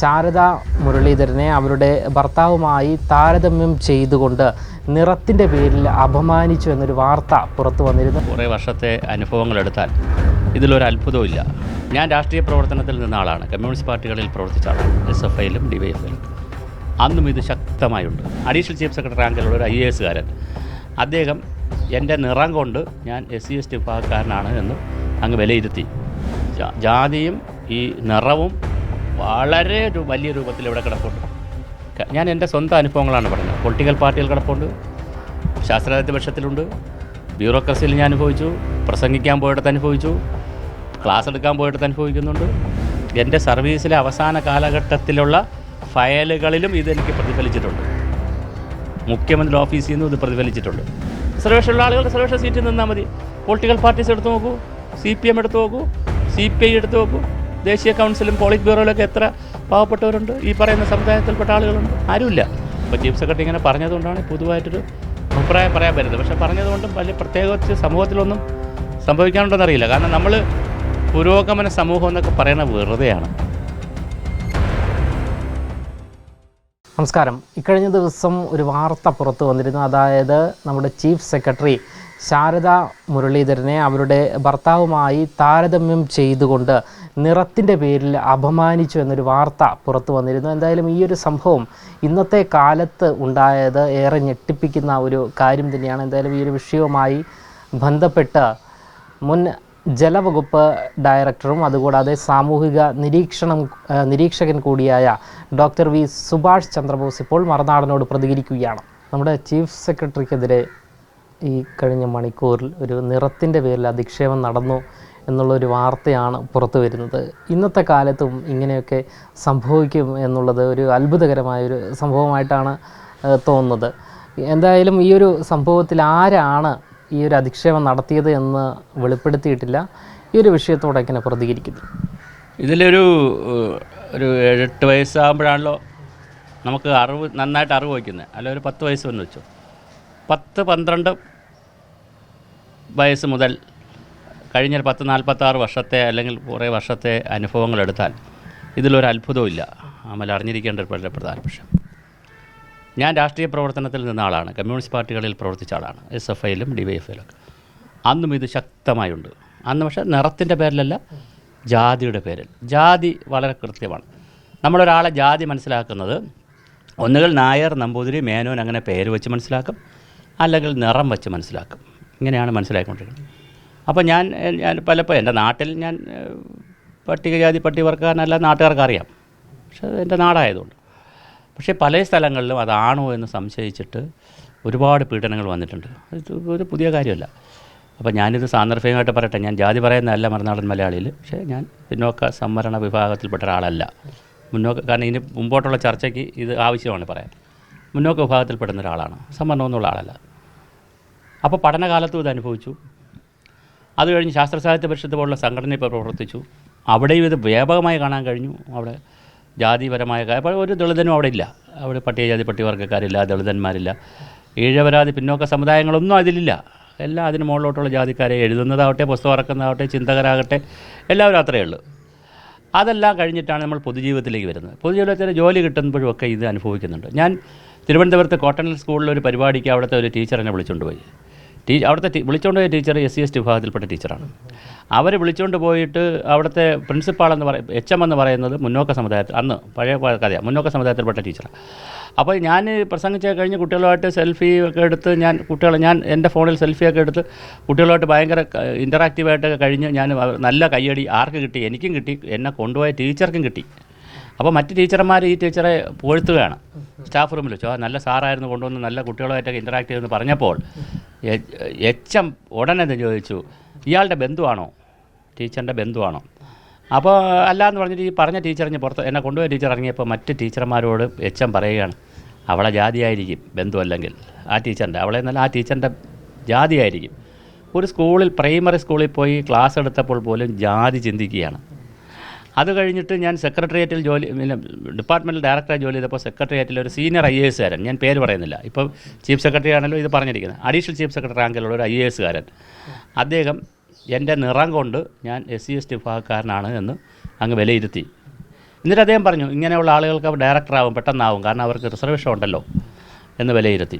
ശാരദ മുരളീധരനെ അവരുടെ ഭർത്താവുമായി താരതമ്യം ചെയ്തുകൊണ്ട് നിറത്തിന്റെ പേരിൽ അപമാനിച്ചു എന്നൊരു വാർത്ത പുറത്തു വന്നിരുന്നു. കുറേ വർഷത്തെ അനുഭവങ്ങൾ എടുത്താൽ ഇതിലൊരു അത്ഭുതവും ഇല്ല ഞാൻ രാഷ്ട്രീയ പ്രവർത്തനത്തിൽ നിന്ന ആളാണ്. കമ്മ്യൂണിസ്റ്റ് പാർട്ടികളിൽ പ്രവർത്തിച്ച ആളാണ്. എസ് എഫ് ഐയിലും ഡി വൈ എഫ് ഐയിലും അന്നും ഇത് ശക്തമായുണ്ട്. അഡീഷണൽ ചീഫ് സെക്രട്ടറി റാങ്കിലുള്ള ഒരു ഐ എ എസുകാരൻ അദ്ദേഹം എന്റെ നിറം കൊണ്ട് ഞാൻ എസ് സി എസ് ടി വിഭാഗക്കാരനാണ് എന്ന് അങ്ങ് വിലയിരുത്തി. ജാതിയും ഈ നിറവും വളരെ ഒരു വലിയ രൂപത്തിൽ ഇവിടെ കിടപ്പുണ്ട്. ഞാൻ എന്റെ സ്വന്തം അനുഭവങ്ങളാണ് പറഞ്ഞത്. പൊളിറ്റിക്കൽ പാർട്ടികൾ കിടപ്പുണ്ട്. ശാസ്ത്രാധിപത്യ പക്ഷത്തിലുണ്ട്. ബ്യൂറോക്രസിയിൽ ഞാൻ അനുഭവിച്ചു. പ്രസംഗിക്കാൻ പോയിടത്ത് അനുഭവിച്ചു. ക്ലാസ് എടുക്കാൻ പോയിടത്ത് അനുഭവിക്കുന്നുണ്ട്. എന്റെ സർവീസിലെ അവസാന കാലഘട്ടത്തിലുള്ള ഫയലുകളിലും ഇതെനിക്ക് പ്രതിഫലിച്ചിട്ടുണ്ട്. മുഖ്യമന്ത്രി ഓഫീസിൽ നിന്നും ഇത് പ്രതിഫലിച്ചിട്ടുണ്ട്. റിസർവേഷനുള്ള ആളുകൾ റിസർവേഷൻ സീറ്റിൽ നിന്നാൽ മതി. പൊളിറ്റിക്കൽ പാർട്ടീസ് എടുത്ത് നോക്കൂ. സി പി എം എടുത്ത് നോക്കൂ. സി പി ഐ എടുത്ത് നോക്കൂ. ദേശീയ കൗൺസിലും പോളിറ്റ് ബ്യൂറോയിലൊക്കെ എത്ര പാവപ്പെട്ടവരുണ്ട്? ഈ പറയുന്ന സമുദായത്തിൽപ്പെട്ട ആളുകളുണ്ട്? ആരുമില്ല. അപ്പോൾ ചീഫ് സെക്രട്ടറി ഇങ്ങനെ പറഞ്ഞതുകൊണ്ടാണ് പൊതുവായിട്ടൊരു അഭിപ്രായം പറയാൻ പറ്റുന്നത് പക്ഷേ പറഞ്ഞതുകൊണ്ടും വലിയ പ്രത്യേകിച്ച് സമൂഹത്തിലൊന്നും സംഭവിക്കാനുണ്ടെന്നറിയില്ല. കാരണം നമ്മൾ പുരോഗമന സമൂഹം എന്നൊക്കെ പറയുന്നത് വെറുതെയാണ്. നമസ്കാരം. ഇക്കഴിഞ്ഞ ദിവസം ഒരു വാർത്ത പുറത്തു വന്നിരുന്നു. അതായത് നമ്മുടെ ചീഫ് സെക്രട്ടറി ശാരദ മുരളീധരനെ അവരുടെ ഭർത്താവുമായി താരതമ്യം ചെയ്തുകൊണ്ട് നിറത്തിന്റെ പേരിൽ അപമാനിച്ചു എന്നൊരു വാർത്ത പുറത്തു വന്നിരുന്നു. എന്തായാലും ഈ ഒരു സംഭവം ഇന്നത്തെ കാലത്ത് ഉണ്ടായത് ഏറെ ഞെട്ടിപ്പിക്കുന്ന ഒരു കാര്യം തന്നെയാണ്. എന്തായാലും ഈ ഒരു വിഷയവുമായി ബന്ധപ്പെട്ട് മുൻ ജലവകുപ്പ് ഡയറക്ടറും അതുകൂടാതെ സാമൂഹിക നിരീക്ഷണം നിരീക്ഷകൻ കൂടിയായ ഡോക്ടർ വി സുഭാഷ് ചന്ദ്രബോസ് ഇപ്പോൾ മറുനാടനോട് പ്രതികരിക്കുകയാണ്. നമ്മുടെ ചീഫ് സെക്രട്ടറിക്കെതിരെ ഈ കഴിഞ്ഞ മണിക്കൂറിൽ ഒരു നിറത്തിന്റെ പേരിൽ അധിക്ഷേപം നടന്നു എന്നുള്ളൊരു വാർത്തയാണ് പുറത്തു വരുന്നത്. ഇന്നത്തെ കാലത്തും ഇങ്ങനെയൊക്കെ സംഭവിക്കും എന്നുള്ളത് ഒരു അത്ഭുതകരമായൊരു സംഭവമായിട്ടാണ് തോന്നുന്നത്. എന്തായാലും ഈ ഒരു സംഭവത്തിൽ ആരാണ് ഈ ഒരു അധിക്ഷേപം നടത്തിയത് എന്ന് വെളിപ്പെടുത്തിയിട്ടില്ല. ഈ ഒരു വിഷയത്തോടെ എങ്ങനെ പ്രതികരിക്കുന്നു? ഇതിലൊരു ഒരു എട്ട് വയസ്സാകുമ്പോഴാണല്ലോ നമുക്ക് അറിവ് നന്നായിട്ട് അറിവ് വയ്ക്കുന്നത്. അല്ല ഒരു പത്ത് വയസ്സ് വന്ന് വെച്ചു. പത്ത് പന്ത്രണ്ട് വയസ്സ് മുതൽ കഴിഞ്ഞ പത്ത് നാൽപ്പത്താറ് വർഷത്തെ അല്ലെങ്കിൽ കുറേ വർഷത്തെ അനുഭവങ്ങൾ എടുത്താൽ ഇതിലൊരു അത്ഭുതവും ഇല്ല അമൽ അറിഞ്ഞിരിക്കേണ്ട ഒരു വളരെ പ്രധാന വിഷയം. ഞാൻ രാഷ്ട്രീയ പ്രവർത്തനത്തിൽ നിന്ന ആളാണ്. കമ്മ്യൂണിസ്റ്റ് പാർട്ടികളിൽ പ്രവർത്തിച്ച ആളാണ്. എസ് എഫ് ഐയിലും ഡി വൈ എഫ് ഐയിലൊക്കെ അന്നും ഇത് ശക്തമായുണ്ട്. അന്ന് പക്ഷേ നിറത്തിന്റെ പേരിലല്ല ജാതിയുടെ പേരിൽ. ജാതി വളരെ കൃത്യമാണ്. നമ്മളൊരാളെ ജാതി മനസ്സിലാക്കുന്നത് ഒന്നുകിൽ നായർ നമ്പൂതിരി മേനോൻ അങ്ങനെ പേര് വെച്ച് മനസ്സിലാക്കും. അല്ലെങ്കിൽ നിറം വെച്ച് മനസ്സിലാക്കും. ഇങ്ങനെയാണ് മനസ്സിലാക്കിക്കൊണ്ടിരിക്കുന്നത് അപ്പോൾ ഞാൻ ഞാൻ പലപ്പോൾ എന്റെ നാട്ടിൽ ഞാൻ പട്ടികജാതി പട്ടികവർക്കാരനല്ല നാട്ടുകാർക്ക് അറിയാം പക്ഷേ അത് എന്റെ നാടായതുകൊണ്ട്. പക്ഷേ പല സ്ഥലങ്ങളിലും അതാണോ എന്ന് സംശയിച്ചിട്ട് ഒരുപാട് പീഡനങ്ങൾ വന്നിട്ടുണ്ട്. ഇത് ഒരു പുതിയ കാര്യമല്ല. അപ്പോൾ ഞാനിത് സാന്ദർഭികമായിട്ട് പറയട്ടെ. ഞാൻ ജാതി പറയുന്നതല്ല മറുനാടൻ മലയാളിയിൽ. പക്ഷേ ഞാൻ പിന്നോക്ക സംവരണ വിഭാഗത്തിൽപ്പെട്ട ഒരാളല്ല. മുന്നോക്ക കാരണം ഇനി മുമ്പോട്ടുള്ള ചർച്ചയ്ക്ക് ഇത് ആവശ്യമാണ് പറയാൻ. മുന്നോക്ക വിഭാഗത്തിൽപ്പെടുന്ന ഒരാളാണ്. സംവരണമൊന്നുള്ള ആളല്ല. അപ്പോൾ പഠനകാലത്തും ഇത് അനുഭവിച്ചു. അത് കഴിഞ്ഞ് ശാസ്ത്ര സാഹിത്യ പരിഷത്ത് പോലുള്ള സംഘടന ഇപ്പോൾ പ്രവർത്തിച്ചു. അവിടെയും ഇത് വ്യാപകമായി കാണാൻ കഴിഞ്ഞു. അവിടെ ജാതിപരമായ കാ- അപ്പോൾ ഒരു ദളിതനും അവിടെ ഇല്ല. അവിടെ പട്ടികജാതി പട്ടികവർഗക്കാരില്ല ദളിതന്മാരില്ല. ഈഴവരാതി പിന്നോക്ക സമുദായങ്ങളൊന്നും അതിലില്ല. എല്ലാം അതിന് മുകളിലോട്ടുള്ള ജാതിക്കാരെ എഴുതുന്നതാവട്ടെ പുസ്തകം ഇറക്കുന്നതാവട്ടെ ചിന്തകരാകട്ടെ എല്ലാവരും അത്രയേ ഉള്ളൂ. അതെല്ലാം കഴിഞ്ഞിട്ടാണ് നമ്മൾ പൊതുജീവിതത്തിലേക്ക് വരുന്നത്. പൊതുജീവിതത്തിൽ ജോലി കിട്ടുമ്പോഴൊക്കെ ഇത് അനുഭവിക്കുന്നുണ്ട്. ഞാൻ തിരുവനന്തപുരത്ത് കോട്ടണൽ സ്കൂളിൽ ഒരു പരിപാടിക്ക് അവിടുത്തെ ഒരു ടീച്ചറിനെ വിളിച്ചുകൊണ്ട് പോയി. ടീ അവിടുത്തെ വിളിച്ചുകൊണ്ട് പോയ teacher S C S T വിഭാഗത്തിൽപ്പെട്ട ടീച്ചറാണ്. അവർ വിളിച്ചുകൊണ്ട് പോയിട്ട് അവിടുത്തെ പ്രിൻസിപ്പാൾ എന്ന് പറയും എച്ച് എം എന്ന് പറയുന്നത് മുന്നോക്ക സമുദായത്തിൽ അന്ന് പഴയ കഥയാണ് മുന്നോക്ക സമുദായത്തിൽപ്പെട്ട ടീച്ചറാണ്. അപ്പോൾ ഞാൻ പ്രസംഗിച്ച് കഴിഞ്ഞ് കുട്ടികളുമായിട്ട് സെൽഫി ഒക്കെ എടുത്ത് ഞാൻ കുട്ടികളെ ഞാൻ എന്റെ ഫോണിൽ സെൽഫിയൊക്കെ എടുത്ത് കുട്ടികളുമായിട്ട് ഭയങ്കര ഇന്ററാക്റ്റീവായിട്ടൊക്കെ കഴിഞ്ഞ് ഞാൻ നല്ല കയ്യടി ആർക്ക് കിട്ടി? എനിക്കും കിട്ടി എന്നെ കൊണ്ടുപോയ ടീച്ചർക്കും കിട്ടി. അപ്പോൾ മറ്റ് ടീച്ചർമാർ ഈ ടീച്ചറെ പുകഴ്ത്തുകയാണ് സ്റ്റാഫ് റൂമിൽ വെച്ചോ. നല്ല സാറായിരുന്നു കൊണ്ടുവന്ന് നല്ല കുട്ടികളുമായിട്ടൊക്കെ ഇന്ററാക്ട് ചെയ്തെന്ന് പറഞ്ഞപ്പോൾ എച്ച് ഉടനെ ചോദിച്ചു ഇയാളുടെ ബന്ധുവാണോ? ടീച്ചറിന്റെ ബന്ധുവാണോ? അപ്പോൾ അല്ല എന്ന് പറഞ്ഞിട്ട് ഈ പറഞ്ഞ ഇഞ്ഞ് പുറത്ത് എന്നെ കൊണ്ടുപോയ ടീച്ചർ ഇറങ്ങിയപ്പോൾ മറ്റ് ടീച്ചർമാരോട് എച്ച് പറയുകയാണ് അവളെ ജാതിയായിരിക്കും ബന്ധുവല്ലെങ്കിൽ ആ ടീച്ചറിന്റെ അവളെ എന്നാൽ ആ ടീച്ചറിന്റെ ജാതിയായിരിക്കും. ഒരു സ്കൂളിൽ പ്രൈമറി സ്കൂളിൽ പോയി ക്ലാസ് എടുത്തപ്പോൾ പോലും ജാതി ചിന്തിക്കുകയാണ്. അത് കഴിഞ്ഞിട്ട് ഞാൻ സെക്രട്ടേറിയറ്റിൽ ജോലി ഡിപ്പാർട്ട്മെന്റിൽ ഡയറക്ടറായി ജോലി ചെയ്തപ്പോൾ സെക്രട്ടേറിയറ്റിൽ ഒരു സീനിയർ ഐ എ എസ്കാരൻ ഞാൻ പേര് പറയുന്നില്ല. ഇപ്പോൾ ചീഫ് സെക്രട്ടറി ആണല്ലോ ഇത് പറഞ്ഞിരിക്കുന്നത്. അഡീഷണൽ ചീഫ് സെക്രട്ടറി റാങ്കിലുള്ള ഒരു ഐ എ എസ്കാരൻ അദ്ദേഹം എന്റെ നിറം കൊണ്ട് ഞാൻ എസ് സി എസ് ടി വിഭാഗക്കാരനാണ് എന്ന് അങ്ങ് വിലയിരുത്തി. എന്നിട്ട് അദ്ദേഹം പറഞ്ഞു ഇങ്ങനെയുള്ള ആളുകൾക്ക് ഡയറക്ടറാവും പെട്ടെന്നാവും കാരണം അവർക്ക് റിസർവേഷൻ ഉണ്ടല്ലോ എന്ന് വിലയിരുത്തി.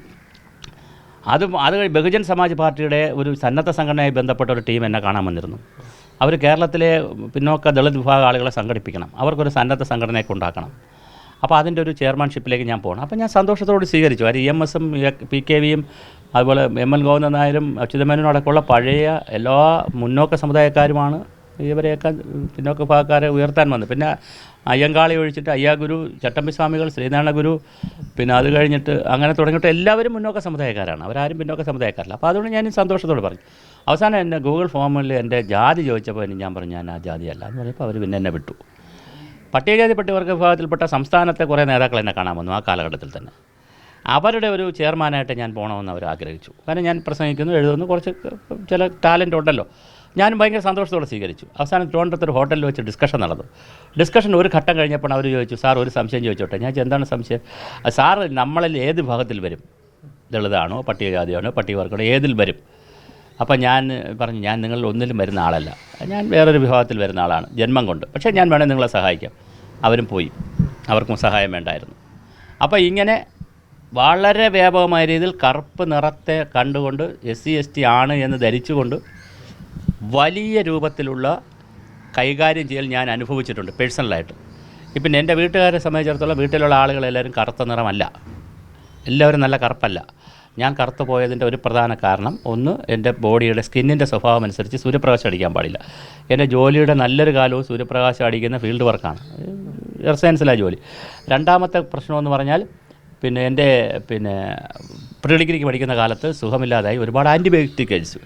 അത് അത് ബഹുജൻ സമാജ് പാർട്ടിയുടെ ഒരു സന്നദ്ധ സംഘടനയായി ബന്ധപ്പെട്ട ഒരു ടീം എന്നെ കാണാൻ വന്നിരുന്നു. അവർ കേരളത്തിലെ പിന്നോക്ക ദളിത് വിഭാഗ ആളുകളെ സംഘടിപ്പിക്കണം. അവർക്കൊരു സന്നദ്ധ സംഘടനയൊക്കെ ഉണ്ടാക്കണം. അപ്പോൾ അതിന്റെ ഒരു ചെയർമാൻഷിപ്പിലേക്ക് ഞാൻ പോകണം. അപ്പോൾ ഞാൻ സന്തോഷത്തോട് സ്വീകരിച്ചു. അത് ഇ എം എസും പി കെ വിയും അതുപോലെ എം എൽ ഗോവിന്ദൻ നായരും അച്യുതമേനോനും അടക്കമുള്ള പഴയ എല്ലാ മുന്നോക്ക സമുദായക്കാരുമാണ് ഇവരെയൊക്കെ പിന്നോക്ക വിഭാഗക്കാരെ ഉയർത്താൻ വന്നത്. പിന്നെ അയ്യങ്കാളി ഒഴിച്ചിട്ട് അയ്യാഗുരു ചട്ടമ്പി സ്വാമികൾ ശ്രീനാരായണ ഗുരു പിന്നെ അത് കഴിഞ്ഞിട്ട് അങ്ങനെ തുടങ്ങിയിട്ട് എല്ലാവരും മുന്നോക്ക സമുദായക്കാരാണ്. അവരാരും പിന്നോക്ക സമുദായക്കാരല്ല. അപ്പോൾ അതുകൊണ്ട് ഞാൻ സന്തോഷത്തോട് പറഞ്ഞു. അവസാനം എന്റെ ഗൂഗിൾ ഫോമിൽ എന്റെ ജാതി ചോദിച്ചപ്പോൾ ഞാൻ പറഞ്ഞു ഞാൻ ആ ജാതിയല്ല എന്ന് പറഞ്ഞപ്പോൾ അവർ പിന്നെ എന്നെ വിട്ടു. പട്ടികജാതി പട്ടികവർഗ വിഭാഗത്തിൽപ്പെട്ട സംസ്ഥാനത്തെ കുറേ നേതാക്കൾ എന്നെ കാണാൻ വന്നു ആ കാലഘട്ടത്തിൽ തന്നെ. അവരുടെ ഒരു ചെയർമാനായിട്ട് ഞാൻ പോകണമെന്ന് അവർ ആഗ്രഹിച്ചു. കാരണം ഞാൻ പ്രസംഗിക്കുന്നു എഴുതുന്നു കുറച്ച് ചില ടാലന്റ് ഉണ്ടല്ലോ. ഞാനും ഭയങ്കര സന്തോഷത്തോടെ സ്വീകരിച്ചു. അവസാനം തിരുവനന്തപുരത്ത് ഒരു ഹോട്ടലിൽ വെച്ച് ഡിസ്കഷൻ നടന്നു. ഡിസ്കഷൻ ഒരു ഘട്ടം കഴിഞ്ഞപ്പോൾ അവർ ചോദിച്ചു സാർ ഒരു സംശയം ചോദിച്ചോട്ടെ? ഞാൻ എന്താണ് സംശയം? സാർ നമ്മളിൽ ഏത് വിഭാഗത്തിൽ വരും? ദളിതാണോ പട്ടികജാതിയാണോ പട്ടികവർഗമാണോ ഏതിൽ വരും? അപ്പം ഞാൻ പറഞ്ഞു ഞാൻ നിങ്ങളിൽ ഒന്നിലും വരുന്ന ആളല്ല. ഞാൻ വേറൊരു വിഭാഗത്തിൽ വരുന്ന ആളാണ് ജന്മം കൊണ്ട്. പക്ഷേ ഞാൻ വേണേൽ നിങ്ങളെ സഹായിക്കാം. അവരും പോയി. അവർക്കും സഹായം വേണ്ടായിരുന്നു. അപ്പോൾ ഇങ്ങനെ വളരെ വ്യാപകമായ രീതിയിൽ കറുപ്പ് നിറത്തെ കണ്ടുകൊണ്ട് എസ് സി എസ് ടി ആണ് എന്ന് ധരിച്ചുകൊണ്ട് വലിയ രൂപത്തിലുള്ള കൈകാര്യം ചെയ്യൽ ഞാൻ അനുഭവിച്ചിട്ടുണ്ട് പേഴ്സണലായിട്ട്. ഇപ്പം എന്റെ വീട്ടുകാരെ സംബന്ധിച്ചിടത്തോളം വീട്ടിലുള്ള ആളുകളെല്ലാവരും കറുത്ത നിറമല്ല. എല്ലാവരും നല്ല കറുപ്പല്ല. ഞാൻ കറുത്തു പോയതിന്റെ ഒരു പ്രധാന കാരണം ഒന്ന് എന്റെ ബോഡിയുടെ സ്കിന്നിന്റെ സ്വഭാവം അനുസരിച്ച് സൂര്യപ്രകാശം അടിക്കാൻ പാടില്ല. എന്റെ ജോലിയുടെ നല്ലൊരു കാലവും സൂര്യപ്രകാശം അടിക്കുന്ന ഫീൽഡ് വർക്കാണ്. എയർ ജോലി. രണ്ടാമത്തെ പ്രശ്നമെന്ന് പറഞ്ഞാൽ പിന്നെ എന്റെ പിന്നെ പ്രീ ഡിഗ്രിക്ക് പഠിക്കുന്ന കാലത്ത് സുഖമില്ലാതായി ഒരുപാട് ആന്റിബയോട്ടിക് കഴിച്ചു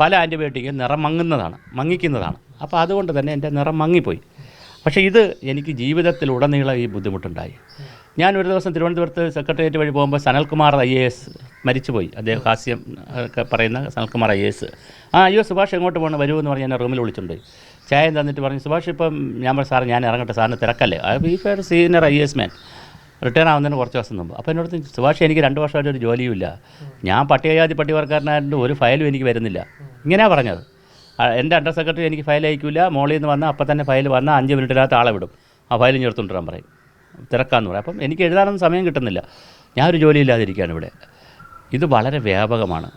പല ആന്റിബയോട്ടിക്കും നിറം മങ്ങുന്നതാണ് മങ്ങിക്കുന്നതാണ്. അപ്പോൾ അതുകൊണ്ട് തന്നെ എന്റെ നിറം മങ്ങിപ്പോയി. പക്ഷേ ഇത് എനിക്ക് ജീവിതത്തിലുടനീളം ഈ ബുദ്ധിമുട്ടുണ്ടായി. ഞാൻ ഒരു ദിവസം തിരുവനന്തപുരത്ത് സെക്രട്ടേറിയറ്റ് വഴി പോകുമ്പോൾ സനൽകുമാർ ഐ എ എസ് മരിച്ചുപോയി. അദ്ദേഹം ഹാസ്യം ഒക്കെ പറയുന്ന സനൽകുമാർ ഐ എ എസ്. ആ അയ്യോ സുഭാഷ് എങ്ങോട്ട് പോകണം വരൂ എന്ന് പറഞ്ഞ് എന്നെ റൂമിൽ വിളിച്ചിട്ടുണ്ട്. ചായ തന്നിട്ട് പറഞ്ഞു സുഭാഷ് ഇപ്പം ഞാൻ പറഞ്ഞു ഞാൻ ഇറങ്ങട്ടെ സാറിന് തിരക്കല്ലേ? ഈ fair senior I S man retire ആവുന്നതിന് കുറച്ച് ദിവസം മുമ്പ്. അപ്പോൾ എന്നോട് സുഭാഷ് എനിക്ക് രണ്ട് വർഷമായിട്ട് ഒരു ജോലിയുമില്ല. ഞാൻ പട്ടികജാതി പട്ടികവർക്കാരനായിട്ട് ഒരു ഫയലും എനിക്ക് വരുന്നില്ല. ഇങ്ങനെയാണ് പറഞ്ഞത്. എന്റെ അണ്ടർ സെക്രട്ടറി എനിക്ക് ഫയൽ അയക്കില്ല മോളിൽ നിന്ന് വന്നാൽ അപ്പം തന്നെ ഫയൽ വന്നാൽ അഞ്ച് മിനിറ്റിനകത്ത് ആളെ വിടും. ആ ഫയൽ ചേർത്തുകൊണ്ടിരാൻ പറയും. തിരക്കാന്ന് പറയും. അപ്പം എനിക്ക് എഴുതാനൊന്നും സമയം കിട്ടുന്നില്ല. ഞാനൊരു ജോലിയില്ലാതിരിക്കുകയാണ് ഇവിടെ. ഇത് വളരെ വ്യാപകമാണ്.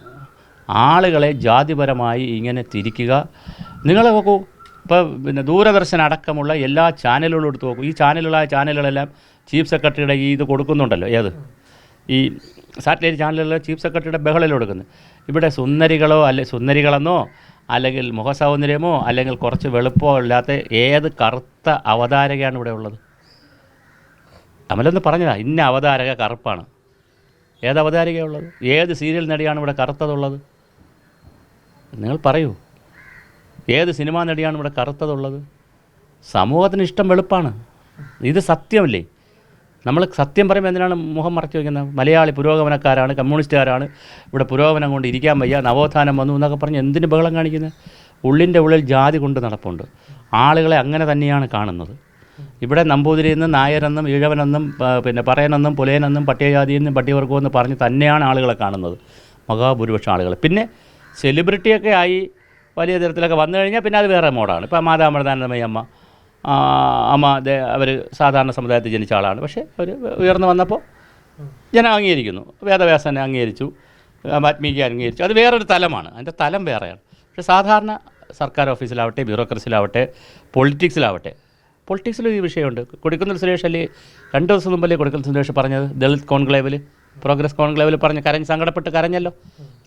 ആളുകളെ ജാതിപരമായി ഇങ്ങനെ തിരിക്കുക. നിങ്ങൾ നോക്കൂ. ഇപ്പോൾ പിന്നെ ദൂരദർശൻ അടക്കമുള്ള എല്ലാ ചാനലുകളും എടുത്ത് നോക്കും. ഈ ചാനലുകളായ ചാനലുകളെല്ലാം ചീഫ് സെക്രട്ടറിയുടെ ഈ ഇത് കൊടുക്കുന്നുണ്ടല്ലോ ഏത്? ഈ സാറ്റലൈറ്റ് ചാനലുകളിൽ ചീഫ് സെക്രട്ടറിയുടെ ബഹളിൽ കൊടുക്കുന്നത്. ഇവിടെ സുന്ദരികളോ അല്ലെ സുന്ദരികളെന്നോ അല്ലെങ്കിൽ മുഖസൗന്ദര്യമോ അല്ലെങ്കിൽ കുറച്ച് വെളുപ്പോ ഇല്ലാത്ത ഏത് കറുത്ത അവതാരകയാണ് ഇവിടെ ഉള്ളത്? അമലൊന്ന് പറഞ്ഞതാ ഇന്ന അവതാരക കറുപ്പാണ്. ഏത് അവതാരികയുള്ളത് ഏത് സീരിയൽ നടിയാണ് ഇവിടെ കറുത്തതുള്ളത്? നിങ്ങൾ പറയൂ. ഏത് സിനിമാ നടിയാണ് ഇവിടെ കറുത്തതുള്ളത്? സമൂഹത്തിന് ഇഷ്ടം വെളുപ്പാണ്. ഇത് സത്യമല്ലേ? നമ്മൾ സത്യം പറയുമ്പോൾ എന്തിനാണ് മുഖം മറച്ചു വയ്ക്കുന്നത്? മലയാളി പുരോഗമനക്കാരാണ് കമ്മ്യൂണിസ്റ്റുകാരാണ്. ഇവിടെ പുരോഗമനം കൊണ്ട് ഇരിക്കാൻ വയ്യ നവോത്ഥാനം വന്നു എന്നൊക്കെ പറഞ്ഞ് എന്തിന് ബഹളം കാണിക്കുന്നത്? ഉള്ളിന്റെ ഉള്ളിൽ ജാതി കൊണ്ട് നടപ്പുണ്ട്. ആളുകളെ അങ്ങനെ തന്നെയാണ് കാണുന്നത്. ഇവിടെ നമ്പൂതിരിയെന്നും നായരെന്നും ഈഴവനെന്നും പിന്നെ പറയനെന്നും പുലയനെന്നും പട്ടികജാതിയെന്നും എന്ന് പറഞ്ഞ് തന്നെയാണ് ആളുകളെ കാണുന്നത്. മഹാഭൂരിപക്ഷം ആളുകൾ പിന്നെ സെലിബ്രിറ്റിയൊക്കെ ആയി വലിയ തരത്തിലൊക്കെ വന്നു കഴിഞ്ഞാൽ പിന്നെ അത് വേറെ മോഡാണ്. ഇപ്പോൾ മാതാമൃതാനന്ദമയി അമ്മ അവർ സാധാരണ സമുദായത്തിൽ ജനിച്ച ആളാണ്. പക്ഷേ അവർ ഉയർന്നു വന്നപ്പോൾ ജനം അംഗീകരിക്കുന്നു. വേദവ്യാസനെ അംഗീകരിച്ചു. ആത്മീയ അംഗീകരിച്ചു. അത് വേറൊരു തലമാണ്. അതിന്റെ തലം വേറെയാണ്. പക്ഷേ സാധാരണ സർക്കാർ ഓഫീസിലാവട്ടെ ബ്യൂറോക്രസിയിലാവട്ടെ പൊളിറ്റിക്സിലാവട്ടെ പൊളിറ്റിക്സിലും ഈ വിഷയമുണ്ട്. കൊടുക്കുന്ന സുരേഷ് അല്ലേ? രണ്ട് ദിവസം മുമ്പല്ലേ കൊടുക്കുന്ന സുരേഷ് പറഞ്ഞത്? ദളിത് കോൺക്ലേവിൽ പ്രോഗ്രസ് കോൺക്ലേവിൽ പറഞ്ഞ് കരഞ്ഞ് സങ്കടപ്പെട്ട് കരഞ്ഞല്ലോ.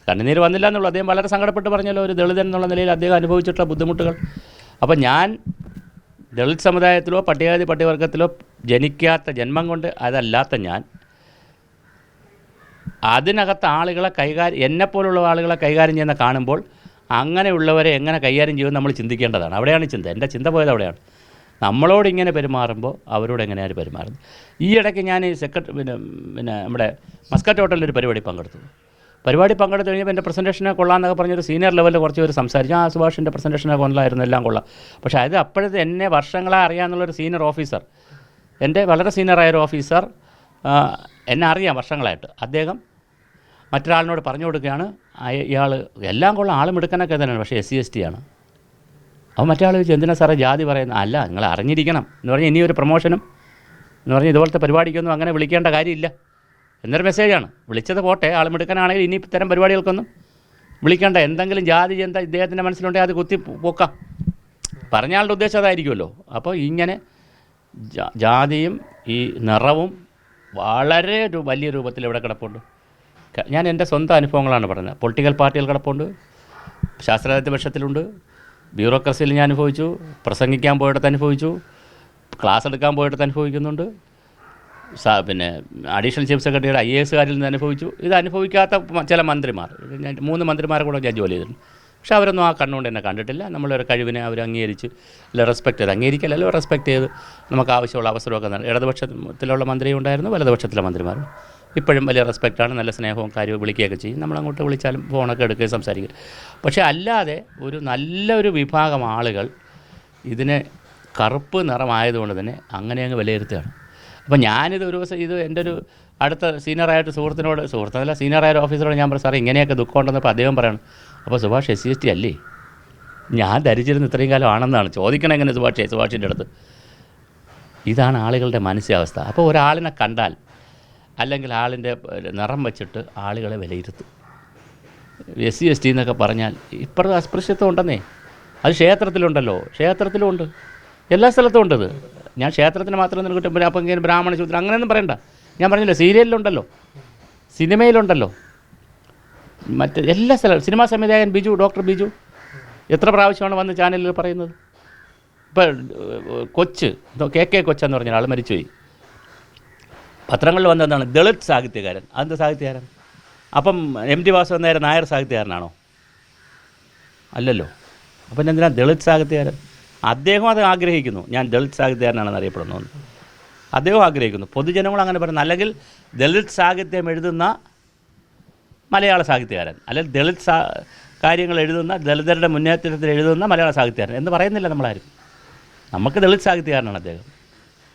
കണ്ണുനീര് വന്നില്ല എന്നുള്ളൂ. അദ്ദേഹം വളരെ സങ്കടപ്പെട്ട് പറഞ്ഞല്ലോ ഒരു ദളിതൻ എന്നുള്ള നിലയിൽ അദ്ദേഹം അനുഭവിച്ചിട്ടുള്ള ബുദ്ധിമുട്ടുകൾ. അപ്പോൾ ഞാൻ ദളിത് സമുദായത്തിലോ പട്ടികജാതി പട്ടികവർഗത്തിലോ ജനിക്കാത്ത ജന്മം കൊണ്ട് അതല്ലാത്ത ഞാൻ അതിനകത്ത് ആളുകളെ കൈകാര്യം എന്നെപ്പോലുള്ള ആളുകളെ കൈകാര്യം ചെയ്യുന്ന കാണുമ്പോൾ അങ്ങനെയുള്ളവരെ എങ്ങനെ കൈകാര്യം ചെയ്യുമെന്ന് നമ്മൾ ചിന്തിക്കേണ്ടതാണ്. അവിടെയാണ് ചിന്ത. എന്റെ ചിന്ത പോയത് അവിടെയാണ്. നമ്മളോട് ഇങ്ങനെ പെരുമാറുമ്പോൾ അവരോട് എങ്ങനെയാണ് പെരുമാറുന്നത്? ഈ ഇടയ്ക്ക് ഞാൻ സെക്രട്ടറി പിന്നെ പിന്നെ നമ്മുടെ മസ്കറ്റ് ഹോട്ടലിൽ ഒരു പരിപാടി പങ്കെടുത്തു. പരിപാടി പങ്കെടുത്ത് കഴിഞ്ഞപ്പോൾ എന്റെ പ്രസന്റേഷനെ കൊള്ളാമെന്നൊക്കെ പറഞ്ഞൊരു സീനിയർ ലെവലിൽ കുറച്ച് പേര് സംസാരിച്ചു. ആ സുഭാഷിന്റെ പ്രസന്റേഷനെ കൊള്ളായിരുന്നു എല്ലാം കൊള്ളാം. പക്ഷേ അത് അപ്പോഴത്തെ എന്നെ വർഷങ്ങളെ അറിയാമെന്നുള്ളൊരു സീനിയർ ഓഫീസർ. എന്റെ വളരെ സീനിയറായ ഒരു ഓഫീസർ എന്നെ അറിയാം വർഷങ്ങളായിട്ട്. അദ്ദേഹം മറ്റൊരാളിനോട് പറഞ്ഞു കൊടുക്കുകയാണ് ഇയാൾ എല്ലാം കൊള്ള ആളും എടുക്കാനൊക്കെ തന്നെയാണ് പക്ഷേ എസ് സി എസ് ടി ആണ്. അപ്പോൾ മറ്റേ ആൾ ചോദിച്ചു എന്തിനാ സാറേ ജാതി പറയുന്നത്? അല്ല നിങ്ങൾ അറിഞ്ഞിരിക്കണം. എന്ന് പറഞ്ഞാൽ ഇനിയൊരു പ്രൊമോഷനും എന്ന് പറഞ്ഞാൽ ഇതുപോലത്തെ പരിപാടിക്കൊന്നും അങ്ങനെ വിളിക്കേണ്ട കാര്യമില്ല. എന്നൊരു മെസ്സേജാണ് വിളിച്ചത് പോട്ടെ ആളുമെടുക്കാനാണെങ്കിൽ മിടുക്കനാണെങ്കിൽ ഇനി ഇത്തരം പരിപാടികൾക്കൊന്നും വിളിക്കേണ്ട. എന്തെങ്കിലും ജാതി എന്താ ഇദ്ദേഹത്തിന്റെ മനസ്സിലുണ്ടെങ്കിൽ അത് കുത്തി പൊക്കാം. പറഞ്ഞ ആളുടെ ഉദ്ദേശം അതായിരിക്കുമല്ലോ. അപ്പോൾ ഇങ്ങനെ ജാതിയും ഈ നിറവും വളരെ ഒരു വലിയ രൂപത്തിൽ ഇവിടെ കിടപ്പുണ്ട്. ഞാൻ എന്റെ സ്വന്തം അനുഭവങ്ങളാണ് പറഞ്ഞത്. പൊളിറ്റിക്കൽ പാർട്ടികൾ കിടപ്പുണ്ട് ശാസ്ത്രാധിപത്യ പക്ഷത്തിലുണ്ട് ബ്യൂറോക്രസിയിൽ ഞാൻ അനുഭവിച്ചു പ്രസംഗിക്കാൻ പോയിടത്ത് അനുഭവിച്ചു ക്ലാസ് എടുക്കാൻ പോയിടത്ത് അനുഭവിക്കുന്നുണ്ട്. പിന്നെ അഡീഷണൽ ചീഫ് സെക്രട്ടറിയുടെ ഐ എ എസുകാരിൽ നിന്ന് അനുഭവിച്ചു. ഇത് അനുഭവിക്കാത്ത ചില മന്ത്രിമാർ. ഞാൻ മൂന്ന് മന്ത്രിമാരെ കൂടെ ഞാൻ ജോലി ചെയ്തിട്ടുണ്ട്. പക്ഷെ അവരൊന്നും ആ കണ്ണുകൊണ്ട് എന്നെ കണ്ടിട്ടില്ല. നമ്മളൊരു കഴിവിനെ അവർ അംഗീകരിച്ച് അല്ല റെസ്പെക്ട് ചെയ്ത് അംഗീകരിക്കലല്ലോ റെസ്പെക്ട് ചെയ്ത് നമുക്ക് ആവശ്യമുള്ള അവസരമൊക്കെ നൽകി. ഇടതുപക്ഷത്തിലുള്ള മന്ത്രിയും ഉണ്ടായിരുന്നു വലതുപക്ഷത്തിലെ മന്ത്രിമാരും. ഇപ്പോഴും വലിയ റെസ്പെക്റ്റാണ് നല്ല സ്നേഹവും കാര്യവും വിളിക്കുകയൊക്കെ ചെയ്യും. നമ്മളങ്ങോട്ട് വിളിച്ചാലും ഫോണൊക്കെ എടുക്കുകയും സംസാരിക്കും. പക്ഷേ അല്ലാതെ ഒരു നല്ലൊരു വിഭാഗം ആളുകൾ ഇതിനെ കറുപ്പ് നിറമായതുകൊണ്ട് തന്നെ അങ്ങനെ അങ്ങ് വിലയിരുത്തുകയാണ്. അപ്പോൾ ഞാനിത് ഒരു ദിവസം ഇത് എന്റെ ഒരു അടുത്ത സീനിയറായിട്ട് സുഹൃത്തിനോട് സുഹൃത്തല്ല സീനിയറായ ഓഫീസറോട് ഞാൻ പറഞ്ഞു സാറേ ഇങ്ങനെയൊക്കെ ദുഃഖമുണ്ടെന്നപ്പോൾ അദ്ദേഹം പറയണം. അപ്പോൾ Subhash S C S T അല്ലേ? ഞാൻ ധരിച്ചിരുന്ന ഇത്രയും കാലം ആണെന്നാണ്. ചോദിക്കണം എങ്ങനെ സുഭാഷ് സുഭാഷിന്റെ അടുത്ത്? ഇതാണ് ആളുകളുടെ മാനസികാവസ്ഥ. അപ്പോൾ ഒരാളിനെ കണ്ടാൽ അല്ലെങ്കിൽ ആളിന്റെ നിറം വെച്ചിട്ട് ആളുകളെ വിലയിരുത്തും. എസ് സി എസ് ടി എന്നൊക്കെ പറഞ്ഞാൽ ഇപ്പോഴത്തെ അസ്പൃശ്യത്വം ഉണ്ടെന്നേ. അത് ക്ഷേത്രത്തിലുണ്ടല്ലോ. ക്ഷേത്രത്തിലുമുണ്ട് എല്ലാ സ്ഥലത്തും ഉണ്ടത്. ഞാൻ ക്ഷേത്രത്തിന് മാത്രം കിട്ടുമ്പോൾ അപ്പം ഇങ്ങനെ ബ്രാഹ്മണ ശൂദ്രൻ അങ്ങനെയൊന്നും പറയണ്ട. ഞാൻ പറഞ്ഞില്ല സീരിയലിലുണ്ടല്ലോ. സിനിമയിലുണ്ടല്ലോ. മറ്റ് എല്ലാ സ്ഥലവും സിനിമാ സംവിധായകൻ ബിജു ഡോക്ടർ ബിജു. എത്ര പ്രാവശ്യമാണ് വന്ന് ചാനലിൽ പറയുന്നത്? ഇപ്പം കൊച്ച് കെ കെ കൊച്ചെന്ന് പറഞ്ഞ ആൾ മരിച്ചുപോയി. പത്രങ്ങളിൽ വന്നതാണ് ദളിത് സാഹിത്യകാരൻ. അതെന്ത് സാഹിത്യകാരൻ? അപ്പം എം ടി വാസു നേരെ നായർ സാഹിത്യകാരനാണോ? അല്ലല്ലോ. അപ്പം എന്തിനാ ദളിത് സാഹിത്യകാരൻ? അദ്ദേഹം അത് ആഗ്രഹിക്കുന്നു. ഞാൻ ദളിത് സാഹിത്യകാരനാണെന്ന് അറിയപ്പെടുന്നു. അദ്ദേഹം ആഗ്രഹിക്കുന്നു. പൊതുജനങ്ങൾ അങ്ങനെ പറയുന്നു. അല്ലെങ്കിൽ ദളിത് സാഹിത്യം എഴുതുന്ന മലയാള സാഹിത്യകാരൻ. അല്ലെങ്കിൽ ദളിത് സാ കാര്യങ്ങൾ എഴുതുന്ന ദളിതരുടെ മുന്നേറ്റത്തിൽ എഴുതുന്ന മലയാള സാഹിത്യകാരൻ എന്ന് പറയുന്നില്ല നമ്മളാരും. നമുക്ക് ദളിത് സാഹിത്യകാരനാണ് അദ്ദേഹം.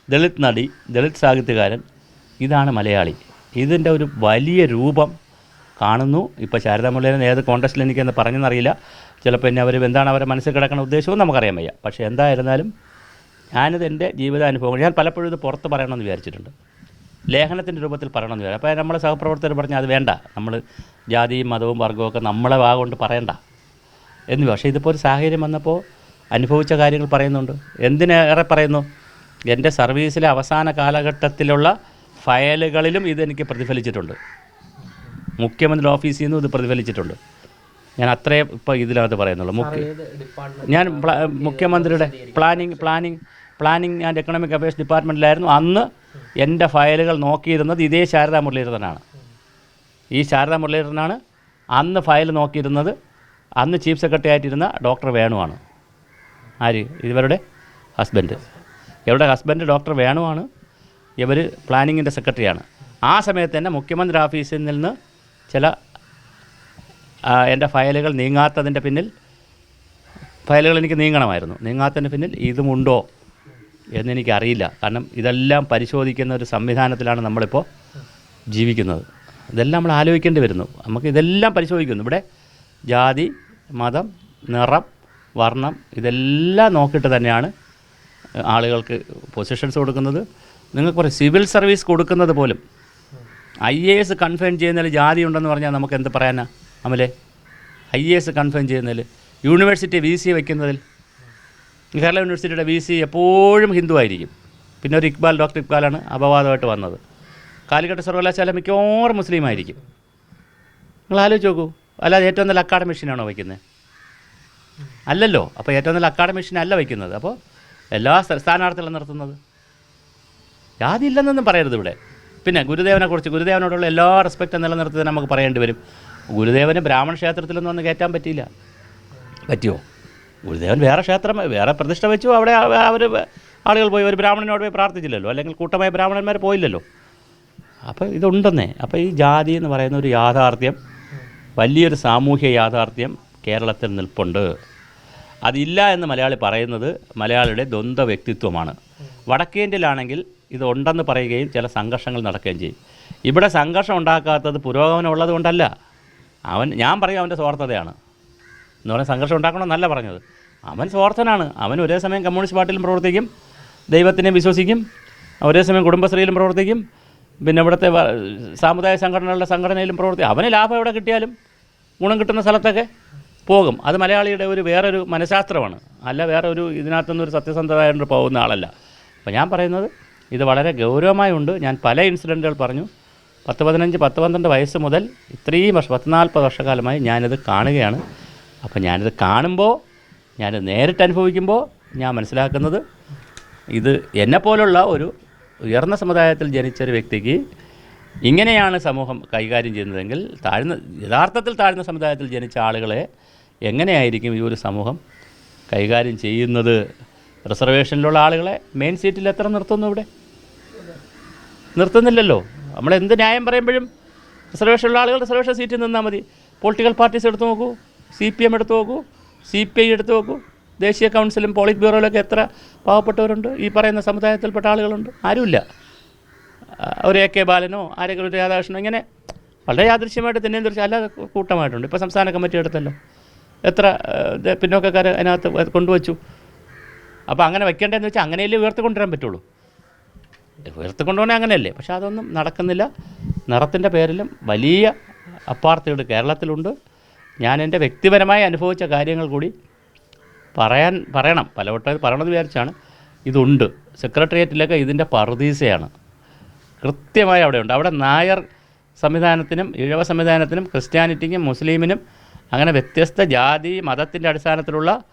ദളിത് നടി ദളിത് സാഹിത്യകാരൻ. ഇതാണ് മലയാളി. ഇതിന്റെ ഒരു വലിയ രൂപം കാണുന്നു. ഇപ്പോൾ ശാരദാ മുരളീധരൻ ഏത് കോൺടസ്റ്റിൽ എനിക്കെന്ന് പറഞ്ഞെന്നറിയില്ല. ചിലപ്പോൾ എന്നെ അവർ എന്താണ് അവരെ മനസ്സിൽ കിടക്കുന്ന ഉദ്ദേശവും നമുക്കറിയാൻ വയ്യ. പക്ഷേ എന്തായിരുന്നാലും ഞാനിത് എന്റെ ജീവിതാനുഭവങ്ങൾ ഞാൻ പലപ്പോഴും ഇത് പുറത്ത് പറയണമെന്ന് വിചാരിച്ചിട്ടുണ്ട്. ലേഖനത്തിന്റെ രൂപത്തിൽ പറയണമെന്ന് വിചാരിച്ചു. അപ്പോൾ നമ്മളെ സഹപ്രവർത്തകർ പറഞ്ഞാൽ അത് വേണ്ട. നമ്മൾ ജാതിയും മതവും വർഗവും ഒക്കെ നമ്മളെ വാ കൊണ്ട് പറയണ്ട. എന്ന് പക്ഷേ ഇതിപ്പോൾ ഒരു സാഹചര്യം വന്നപ്പോൾ അനുഭവിച്ച കാര്യങ്ങൾ പറയുന്നുണ്ട്. എന്തിനേറെ പറയുന്നു? എന്റെ സർവീസിലെ അവസാന കാലഘട്ടത്തിലുള്ള ഫയലുകളിലും ഇതെനിക്ക് പ്രതിഫലിച്ചിട്ടുണ്ട്. മുഖ്യമന്ത്രി ഓഫീസിൽ നിന്നും ഇത് പ്രതിഫലിച്ചിട്ടുണ്ട്. ഞാൻ അത്രേ ഇപ്പോൾ ഇതിനകത്ത് പറയുന്നുള്ളൂ. മുഖ്യ ഞാൻ മുഖ്യമന്ത്രിയുടെ planning planning planning and economic affairs ഡിപ്പാർട്ട്മെന്റിലായിരുന്നു അന്ന് എന്റെ ഫയലുകൾ നോക്കിയിരുന്നത് ഇതേ ശാരദാ മുരളീധരനാണ്. ഈ ശാരദാ മുരളീധരനാണ് അന്ന് ഫയൽ നോക്കിയിരുന്നത്. അന്ന് ചീഫ് സെക്രട്ടറി ആയിട്ടിരുന്ന ഡോക്ടർ വേണുവാണ് ആര്? ഇവരുടെ ഹസ്ബൻഡ്. ഇവരുടെ ഹസ്ബൻഡ് ഡോക്ടർ വേണുവാണ് ഇവർ പ്ലാനിങ്ങിന്റെ സെക്രട്ടറിയാണ് ആ സമയത്ത് തന്നെ മുഖ്യമന്ത്രി ഓഫീസിൽ നിന്ന് ചില എന്റെ ഫയലുകൾ നീങ്ങാത്തതിന്റെ പിന്നിൽ ഫയലുകൾ എനിക്ക് നീങ്ങണമായിരുന്നു. നീങ്ങാത്തതിന്റെ പിന്നിൽ ഇതുമുണ്ടോ എന്നെനിക്കറിയില്ല. കാരണം ഇതെല്ലാം പരിശോധിക്കുന്ന ഒരു സംവിധാനത്തിലാണ് നമ്മളിപ്പോൾ ജീവിക്കുന്നത്. ഇതെല്ലാം നമ്മൾ ആലോചിക്കേണ്ടി വരുന്നു. നമുക്ക് ഇതെല്ലാം പരിശോധിക്കുന്നു. ഇവിടെ ജാതി മതം നിറം വർണം ഇതെല്ലാം നോക്കിയിട്ട് തന്നെയാണ് ആളുകൾക്ക് പൊസിഷൻസ് കൊടുക്കുന്നത്. നിങ്ങൾക്ക് കുറേ സിവിൽ സർവീസ് കൊടുക്കുന്നത് പോലും ഐ എ എസ് കൺഫേം ചെയ്യുന്നതിൽ ജാതി ഉണ്ടെന്ന് പറഞ്ഞാൽ നമുക്ക് എന്ത് പറയാനാ? അമലെ ഐ എ എസ് കൺഫേം ചെയ്യുന്നതിൽ. University V C Kerala. Kerala യൂണിവേഴ്സിറ്റിയുടെ വി സി എപ്പോഴും ഹിന്ദു ആയിരിക്കും. പിന്നെ ഒരു ഇക്ബാൽ ഡോക്ടർ ഇക്ബാലാണ് അപവാദമായിട്ട് വന്നത്. കാലിക്കട്ട് സർവകലാശാല മിക്കവാറും മുസ്ലിം ആയിരിക്കും. നിങ്ങൾ ആലോചിച്ച് നോക്കൂ. അല്ലാതെ ഏറ്റവും നല്ല അക്കാഡമിഷ്യനാണോ വയ്ക്കുന്നത് അല്ലല്ലോ. അപ്പോൾ ഏറ്റവും നല്ല അക്കാഡമിഷ്യൻ അല്ല വയ്ക്കുന്നത്. അപ്പോൾ എല്ലാ സ്ഥ- സ്ഥാനാർത്ഥികളും നിർത്തുന്നത്. ജാതി ഇല്ലെന്നൊന്നും പറയരുത് ഇവിടെ. പിന്നെ ഗുരുദേവനെ കുറിച്ച് ഗുരുദേവനോടുള്ള എല്ലാ റെസ്പെക്റ്റും നിലനിർത്തി നമുക്ക് പറയേണ്ടി വരും. ഗുരുദേവന് ബ്രാഹ്മണ ക്ഷേത്രത്തിലൊന്നും ഒന്ന് കയറ്റാൻ പറ്റിയില്ല. പറ്റുമോ ഗുരുദേവൻ വേറെ ക്ഷേത്രം വേറെ പ്രതിഷ്ഠ വെച്ചു. അവിടെ അവർ ആളുകൾ പോയി ഒരു ബ്രാഹ്മണനോട് പോയി പ്രാർത്ഥിച്ചില്ലല്ലോ. അല്ലെങ്കിൽ കൂട്ടമായ ബ്രാഹ്മണന്മാർ പോയില്ലല്ലോ. അപ്പോൾ ഇതുണ്ടെന്നേ. അപ്പോൾ ഈ ജാതി എന്ന് പറയുന്ന ഒരു യാഥാർത്ഥ്യം വലിയൊരു സാമൂഹ്യ യാഥാർത്ഥ്യം കേരളത്തിൽ നിൽപ്പുണ്ട്. അതില്ല എന്ന് മലയാളി പറയുന്നത് മലയാളിയുടെ ദ്വന്ദ്വ വ്യക്തിത്വമാണ്. വടക്കേന്ത്യയിലാണെങ്കിൽ ഇത് ഉണ്ടെന്ന് പറയുകയും ചില സംഘർഷങ്ങൾ നടക്കുകയും ചെയ്യും. ഇവിടെ സംഘർഷം ഉണ്ടാക്കാത്തത് പുരോഗമനം ഉള്ളത് കൊണ്ടല്ല. അവൻ ഞാൻ പറയും അവന്റെ സ്വാർത്ഥതയാണ്. എന്ന് പറഞ്ഞാൽ സംഘർഷം ഉണ്ടാക്കണമെന്നല്ല പറഞ്ഞത്. അവൻ സ്വാർത്ഥനാണ്. അവൻ ഒരേ സമയം കമ്മ്യൂണിസ്റ്റ് പാർട്ടിയിലും പ്രവർത്തിക്കും. ദൈവത്തിനെ വിശ്വസിക്കും. ഒരേ സമയം കുടുംബശ്രീയിലും പ്രവർത്തിക്കും. പിന്നെ ഇവിടുത്തെ സാമുദായിക സംഘടനകളുടെ സംഘടനയിലും പ്രവർത്തിക്കും. അവന് ലാഭം എവിടെ കിട്ടിയാലും ഗുണം കിട്ടുന്ന സ്ഥലത്തൊക്കെ പോകും. അത് മലയാളിയുടെ ഒരു വേറൊരു മനഃശാസ്ത്രമാണ്. അല്ല വേറെ ഒരു ഇതിനകത്തുനിന്ന് ഒരു സത്യസന്ധമായിട്ട് പോകുന്ന ആളല്ല. അപ്പോൾ ഞാൻ പറയുന്നത് ഇത് വളരെ ഗൗരവമായി ഉണ്ട് ഞാൻ പല ഇൻസിഡന്റുകൾ പറഞ്ഞു. പത്ത് പതിനഞ്ച് പത്ത് പന്ത്രണ്ട് വയസ്സ് മുതൽ ഇത്രയും വർഷം പത്ത് നാൽപ്പത് വർഷക്കാലമായി ഞാനിത് കാണുകയാണ്. അപ്പോൾ ഞാനിത് കാണുമ്പോൾ ഞാനിത് നേരിട്ട് അനുഭവിക്കുമ്പോൾ ഞാൻ മനസ്സിലാക്കുന്നത് ഇത് എന്നെപ്പോലുള്ള ഒരു ഉയർന്ന സമുദായത്തിൽ ജനിച്ച ഒരു വ്യക്തിക്ക് ഇങ്ങനെയാണ് സമൂഹം കൈകാര്യം ചെയ്യുന്നതെങ്കിൽ താഴ്ന്ന യഥാർത്ഥത്തിൽ താഴ്ന്ന സമുദായത്തിൽ ജനിച്ച ആളുകളെ എങ്ങനെയായിരിക്കും ഈ ഒരു സമൂഹം കൈകാര്യം ചെയ്യുന്നത് റിസർവേഷനിലുള്ള ആളുകളെ മെയിൻ സീറ്റിൽ എത്ര നിർത്തുന്നു ഇവിടെ? നിർത്തുന്നില്ലല്ലോ. നമ്മൾ എന്ത് ന്യായം പറയുമ്പോഴും റിസർവേഷനുള്ള ആളുകൾ റിസർവേഷൻ സീറ്റിൽ നിന്നാൽ മതി. പൊളിറ്റിക്കൽ പാർട്ടീസ് എടുത്തു നോക്കൂ സി പി എം എടുത്തു നോക്കൂ സി പി ഐ എടുത്തു നോക്കൂ. ദേശീയ കൗൺസിലും പോളിറ്റ് ബ്യൂറോയിലൊക്കെ എത്ര പാവപ്പെട്ടവരുണ്ട്? ഈ പറയുന്ന സമുദായത്തിൽപ്പെട്ട ആളുകളുണ്ട്? ആരുമില്ല. ഒരു എ കെ ബാലനോ ആരെങ്കിലും ഒരു രാധാകൃഷ്ണനോ ഇങ്ങനെ വളരെ യാദൃശ്യമായിട്ട് തന്നെ തീർച്ചയായും അല്ലാതെ കൂട്ടമായിട്ടുണ്ട്. ഇപ്പോൾ സംസ്ഥാന കമ്മിറ്റി എടുത്തല്ലോ എത്ര പിന്നോക്കക്കാരെ അതിനകത്ത് കൊണ്ടുവച്ചു. അപ്പോൾ അങ്ങനെ വെക്കേണ്ടതെന്ന് വെച്ചാൽ അങ്ങനെയല്ലേ ഉയർത്തിക്കൊണ്ടുവരാൻ പറ്റുള്ളൂ. ഉയർത്തിക്കൊണ്ടുപോകണേ അങ്ങനെയല്ലേ. പക്ഷേ അതൊന്നും നടക്കുന്നില്ല. നിറത്തിന്റെ പേരിലും വലിയ അപ്പാർത്തികൾ കേരളത്തിലുണ്ട്. ഞാൻ എന്റെ വ്യക്തിപരമായി അനുഭവിച്ച കാര്യങ്ങൾ കൂടി പറയാൻ പറയണം. പലവട്ടം പറയണമെന്ന് വിചാരിച്ചാണ്. ഇതുണ്ട്. സെക്രട്ടേറിയറ്റിലൊക്കെ ഇതിന്റെ പറുദീസയാണ്. കൃത്യമായി അവിടെയുണ്ട്. അവിടെ നായർ സംവിധാനത്തിനും ഇഴവ സംവിധാനത്തിനും ക്രിസ്ത്യാനിറ്റിക്കും മുസ്ലിമിനും അങ്ങനെ വ്യത്യസ്ത ജാതി മതത്തിന്റെ അടിസ്ഥാനത്തിലുള്ള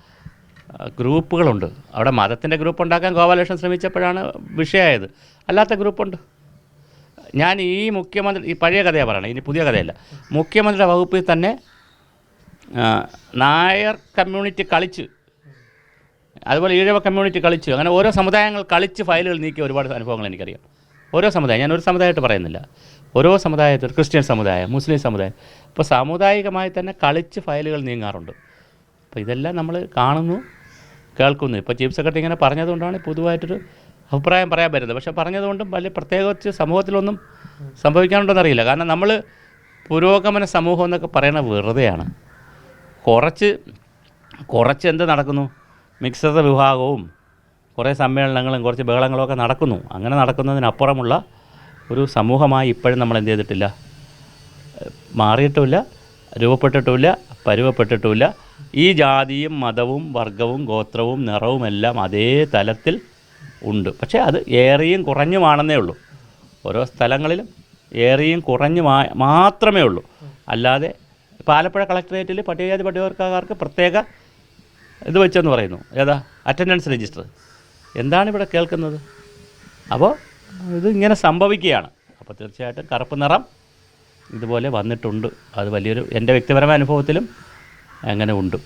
ഗ്രൂപ്പുകളുണ്ട്. അവിടെ മതത്തിന്റെ ഗ്രൂപ്പ് ഉണ്ടാക്കാൻ ഗോപാലകൃഷ്ണൻ ശ്രമിച്ചപ്പോഴാണ് വിഷയമായത്. അല്ലാത്ത ഗ്രൂപ്പുണ്ട്. ഞാൻ ഈ മുഖ്യമന്ത്രി ഈ പഴയ കഥയാണ് പറയണത് ഇനി പുതിയ കഥയല്ല. മുഖ്യമന്ത്രിയുടെ വകുപ്പിൽ തന്നെ നായർ കമ്മ്യൂണിറ്റി കളിച്ച് അതുപോലെ ഈഴവ കമ്മ്യൂണിറ്റി കളിച്ച് അങ്ങനെ ഓരോ സമുദായങ്ങൾ കളിച്ച് ഫയലുകൾ നീക്കിയ ഒരുപാട് അനുഭവങ്ങൾ എനിക്കറിയാം. ഓരോ സമുദായം ഞാൻ ഒരു സമുദായമായിട്ട് പറയുന്നില്ല. ഓരോ സമുദായത്തിൽ ക്രിസ്ത്യൻ സമുദായം മുസ്ലിം സമുദായം ഇപ്പോൾ സാമുദായികമായി തന്നെ കളിച്ച് ഫയലുകൾ നീങ്ങാറുണ്ട്. അപ്പോൾ ഇതെല്ലാം നമ്മൾ കാണുന്നു. കേൾക്കുന്നു. ഇപ്പോൾ ചീഫ് സെക്രട്ടറി ഇങ്ങനെ പറഞ്ഞതുകൊണ്ടാണ് പൊതുവായിട്ടൊരു അഭിപ്രായം പറയാൻ പറ്റുന്നത്. പക്ഷേ പറഞ്ഞതുകൊണ്ടും വലിയ പ്രത്യേകിച്ച് സമൂഹത്തിലൊന്നും സംഭവിക്കാനുണ്ടെന്നറിയില്ല. കാരണം നമ്മൾ പുരോഗമന സമൂഹം എന്നൊക്കെ പറയണത് വെറുതെയാണ്. കുറച്ച് കുറച്ച് എന്ത് നടക്കുന്നു? മിക്സഡ് വിഭാഗവും കുറേ സമ്മേളനങ്ങളും കുറച്ച് ബഹളങ്ങളും ഒക്കെ നടക്കുന്നു. അങ്ങനെ നടക്കുന്നതിനപ്പുറമുള്ള ഒരു സമൂഹമായി ഇപ്പോഴും നമ്മൾ എന്ത് ചെയ്തിട്ടില്ല? മാറിയിട്ടുമില്ല. രൂപപ്പെട്ടിട്ടുമില്ല പരുവപ്പെട്ടിട്ടുമില്ല ഈ ജാതിയും മതവും വർഗവും ഗോത്രവും നിറവും എല്ലാം അതേ തലത്തിൽ ഉണ്ട്. പക്ഷേ അത് ഏറിയും കുറഞ്ഞുമാണെന്നേ ഉള്ളൂ. ഓരോ സ്ഥലങ്ങളിലും ഏറിയും കുറഞ്ഞു മാത്രമേ ഉള്ളൂ. അല്ലാതെ ഇപ്പോൾ ആലപ്പുഴ കളക്ടറേറ്റിൽ പട്ടികജാതി പട്ടികവർഗക്കാർക്ക് പ്രത്യേക ഇത് വെച്ചെന്ന് പറയുന്നു. ഏതാ? അറ്റൻഡൻസ് രജിസ്റ്റർ എന്താണ് ഇവിടെ കേൾക്കുന്നത്? അപ്പോൾ ഇത് ഇങ്ങനെ സംഭവിക്കുകയാണ്. അപ്പോൾ തീർച്ചയായിട്ടും കറുപ്പ് നിറം ഇതുപോലെ വന്നിട്ടുണ്ട്. അത് വലിയൊരു എന്റെ വ്യക്തിപരമായ അനുഭവത്തിലും അങ്ങനെ ഉണ്ട്.